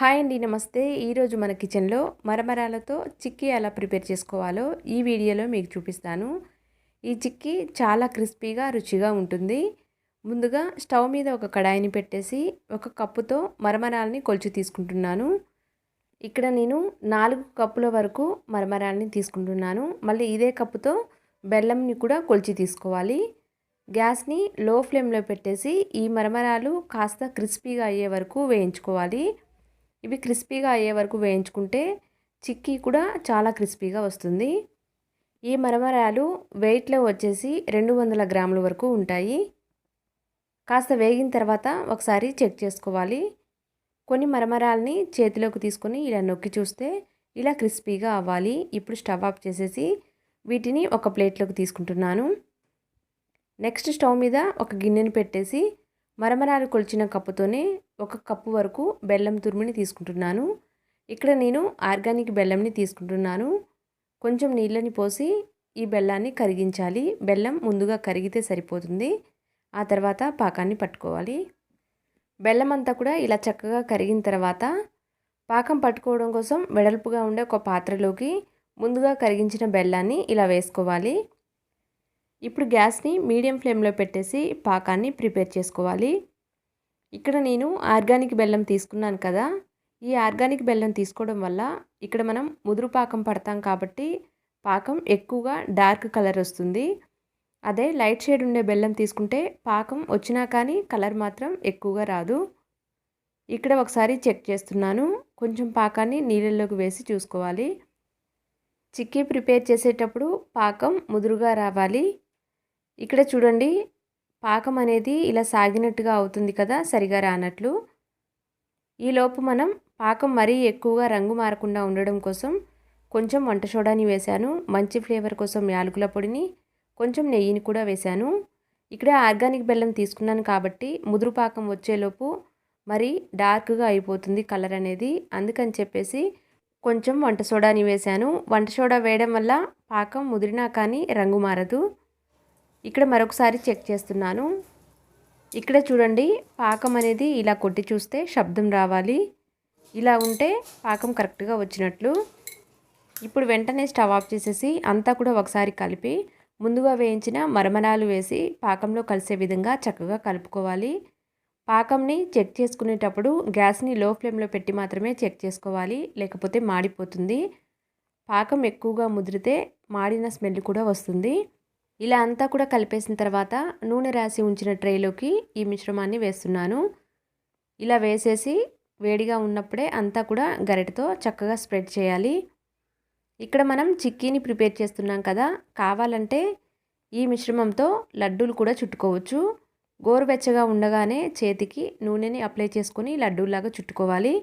Hi అండి నమస్తే. ఈరోజు మన కిచెన్లో మరమరాలతో చిక్కీ ఎలా ప్రిపేర్ చేసుకోవాలో ఈ వీడియోలో మీకు చూపిస్తాను. ఈ చిక్కీ చాలా క్రిస్పీగా రుచిగా ఉంటుంది. ముందుగా స్టవ్ మీద ఒక కడాయిని పెట్టేసి ఒక కప్పుతో మరమరాలని కొలిచి తీసుకుంటున్నాను. ఇక్కడ నేను నాలుగు కప్పుల వరకు మరమరాలని తీసుకుంటున్నాను. మళ్ళీ ఇదే కప్పుతో బెల్లంని కూడా కొలిచి తీసుకోవాలి. గ్యాస్ని లో ఫ్లేమ్లో పెట్టేసి ఈ మరమరాలు కాస్త క్రిస్పీగా అయ్యే వరకు వేయించుకోవాలి. ఇవి క్రిస్పీగా అయ్యే వరకు వేయించుకుంటే చిక్కీ కూడా చాలా క్రిస్పీగా వస్తుంది. ఈ మరమరాలు వెయిట్లో వచ్చేసి రెండు వందల గ్రాముల వరకు ఉంటాయి. కాస్త వేగిన తర్వాత ఒకసారి చెక్ చేసుకోవాలి. కొన్ని మరమరాలని చేతిలోకి తీసుకొని ఇలా నొక్కి చూస్తే ఇలా క్రిస్పీగా అవ్వాలి. ఇప్పుడు స్టవ్ ఆఫ్ చేసేసి వీటిని ఒక ప్లేట్లోకి తీసుకుంటున్నాను. నెక్స్ట్ స్టవ్ మీద ఒక గిన్నెను పెట్టేసి మరమరాలు కొలిచిన కప్పుతోనే ఒక కప్పు వరకు బెల్లం తురిమిని తీసుకుంటున్నాను. ఇక్కడ నేను ఆర్గానిక్ బెల్లంని తీసుకుంటున్నాను. కొంచెం నీళ్ళని పోసి ఈ బెల్లాన్ని కరిగించాలి. బెల్లం ముందుగా కరిగితే సరిపోతుంది. ఆ తర్వాత పాకాన్ని పట్టుకోవాలి. బెల్లం అంతా కూడా ఇలా చక్కగా కరిగిన తర్వాత పాకం పట్టుకోవడం కోసం వెడల్పుగా ఉండే ఒక పాత్రలోకి ముందుగా కరిగించిన బెల్లాన్ని ఇలా వేసుకోవాలి. ఇప్పుడు గ్యాస్ని మీడియం ఫ్లేమ్లో పెట్టేసి పాకాన్ని ప్రిపేర్ చేసుకోవాలి. ఇక్కడ నేను ఆర్గానిక్ బెల్లం తీసుకున్నాను కదా. ఈ ఆర్గానిక్ బెల్లం తీసుకోవడం వల్ల ఇక్కడ మనం ముదురు పాకం పడతాం కాబట్టి పాకం ఎక్కువగా డార్క్ కలర్ వస్తుంది. అదే లైట్ షేడ్ ఉండే బెల్లం తీసుకుంటే పాకం వచ్చినా కానీ కలర్ మాత్రం ఎక్కువగా రాదు. ఇక్కడ ఒకసారి చెక్ చేస్తున్నాను. కొంచెం పాకాన్ని నీళ్ళల్లోకి వేసి చూసుకోవాలి. చిక్కీ ప్రిపేర్ చేసేటప్పుడు పాకం ముదురుగా రావాలి. ఇక్కడ చూడండి పాకం అనేది ఇలా సాగినట్టుగా అవుతుంది కదా సరిగా రానట్లు. ఈలోపు మనం పాకం మరీ ఎక్కువగా రంగు మారకుండా ఉండడం కోసం కొంచెం వంట సోడాని వేశాను మంచి ఫ్లేవర్ కోసం యాలకుల పొడిని కొంచెం నెయ్యిని కూడా వేశాను. ఇక్కడ ఆర్గానిక్ బెల్లం తీసుకున్నాను కాబట్టి ముదురు పాకం వచ్చేలోపు మరి డార్క్గా అయిపోతుంది కలర్ అనేది. అందుకని చెప్పేసి కొంచెం వంట సోడాని వేశాను. వంట సోడా వేయడం వల్ల పాకం ముదిరినా కానీ రంగు మారదు. ఇక్కడ మరొకసారి చెక్ చేస్తున్నాను. ఇక్కడ చూడండి పాకం అనేది ఇలా కొట్టి చూస్తే శబ్దం రావాలి. ఇలా ఉంటే పాకం కరెక్ట్గా వచ్చినట్లు. ఇప్పుడు వెంటనే స్టవ్ ఆఫ్ చేసేసి అంతా కూడా ఒకసారి కలిపి ముందుగా వేయించిన మరమరాలు వేసి పాకంలో కలిసే విధంగా చక్కగా కలుపుకోవాలి. పాకంని చెక్ చేసుకునేటప్పుడు గ్యాస్ని లో ఫ్లేమ్లో పెట్టి మాత్రమే చెక్ చేసుకోవాలి లేకపోతే మాడిపోతుంది. పాకం ఎక్కువగా ముదిరితే మాడిన స్మెల్ కూడా వస్తుంది. ఇలా అంతా కూడా కలిపేసిన తర్వాత నూనె రాసి ఉంచిన ట్రేలోకి ఈ మిశ్రమాన్ని వేస్తున్నాను. ఇలా వేసేసి వేడిగా ఉన్నప్పుడే అంతా కూడా గరిటతో చక్కగా స్ప్రెడ్ చేయాలి. ఇక్కడ మనం చిక్కీని ప్రిపేర్ చేస్తున్నాం కదా కావాలంటే ఈ మిశ్రమంతో లడ్డూలు కూడా చుట్టుకోవచ్చు. గోరువెచ్చగా ఉండగానే చేతికి నూనెని అప్లై చేసుకొని లడ్డూలాగా చుట్టుకోవాలి.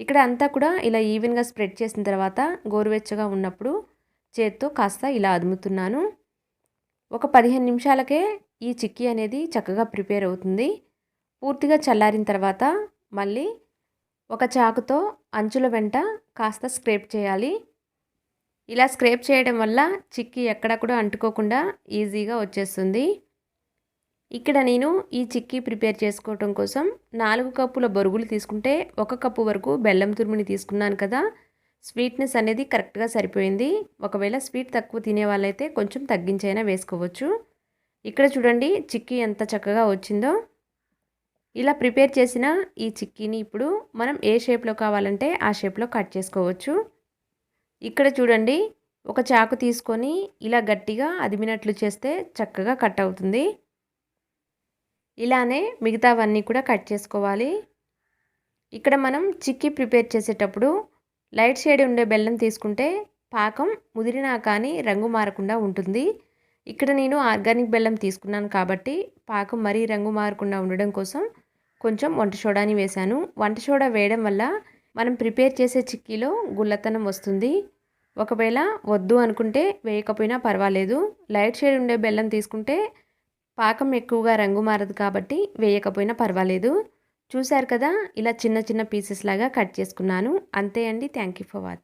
ఇక్కడ అంతా కూడా ఇలా ఈవెన్గా స్ప్రెడ్ చేసిన తర్వాత గోరువెచ్చగా ఉన్నప్పుడు చేత్తో కాస్త ఇలా అదుముతున్నాను. ఒక పదిహేను నిమిషాలకే ఈ చిక్కీ అనేది చక్కగా ప్రిపేర్ అవుతుంది. పూర్తిగా చల్లారిన తర్వాత మళ్ళీ ఒక చాకుతో అంచుల వెంట కాస్త స్క్రేప్ చేయాలి. ఇలా స్క్రేప్ చేయడం వల్ల చిక్కీ ఎక్కడ కూడా అంటుకోకుండా ఈజీగా వచ్చేస్తుంది. ఇక్కడ నేను ఈ చిక్కీ ప్రిపేర్ చేసుకోవటం కోసం నాలుగు కప్పుల బొరుగులు తీసుకుంటే ఒక కప్పు వరకు బెల్లం తురుముని తీసుకున్నాను కదా. స్వీట్నెస్ అనేది కరెక్ట్గా సరిపోయింది. ఒకవేళ స్వీట్ తక్కువ తినే వాళ్ళైతే కొంచెం తగ్గించైనా వేసుకోవచ్చు. ఇక్కడ చూడండి చిక్కీ ఎంత చక్కగా వచ్చిందో. ఇలా ప్రిపేర్ చేసిన ఈ చిక్కీని ఇప్పుడు మనం ఏ షేప్లో కావాలంటే ఆ షేప్లో కట్ చేసుకోవచ్చు. ఇక్కడ చూడండి ఒక చాకు తీసుకొని ఇలా గట్టిగా అదిమినట్లు చేస్తే చక్కగా కట్ అవుతుంది. ఇలానే మిగతావన్నీ కూడా కట్ చేసుకోవాలి. ఇక్కడ మనం చిక్కీ ప్రిపేర్ చేసేటప్పుడు లైట్ షేడ్ ఉండే బెల్లం తీసుకుంటే పాకం ముదిరినా కానీ రంగు మారకుండా ఉంటుంది. ఇక్కడ నేను ఆర్గానిక్ బెల్లం తీసుకున్నాను కాబట్టి పాకం మరీ రంగు మారకుండా ఉండడం కోసం కొంచెం వంట సోడాని వేశాను. వంట సోడా వేయడం వల్ల మనం ప్రిపేర్ చేసే చిక్కీలో గుల్లతనం వస్తుంది. ఒకవేళ వద్దు అనుకుంటే వేయకపోయినా పర్వాలేదు. లైట్ షేడ్ ఉండే బెల్లం తీసుకుంటే పాకం ఎక్కువగా రంగు మారదు కాబట్టి వేయకపోయినా పర్వాలేదు. చూశారు కదా? ఇలా చిన్న చిన్న పీసెస్ లాగా కట్ చేసుకున్నాను. అంతే అండి. Thank you for watching.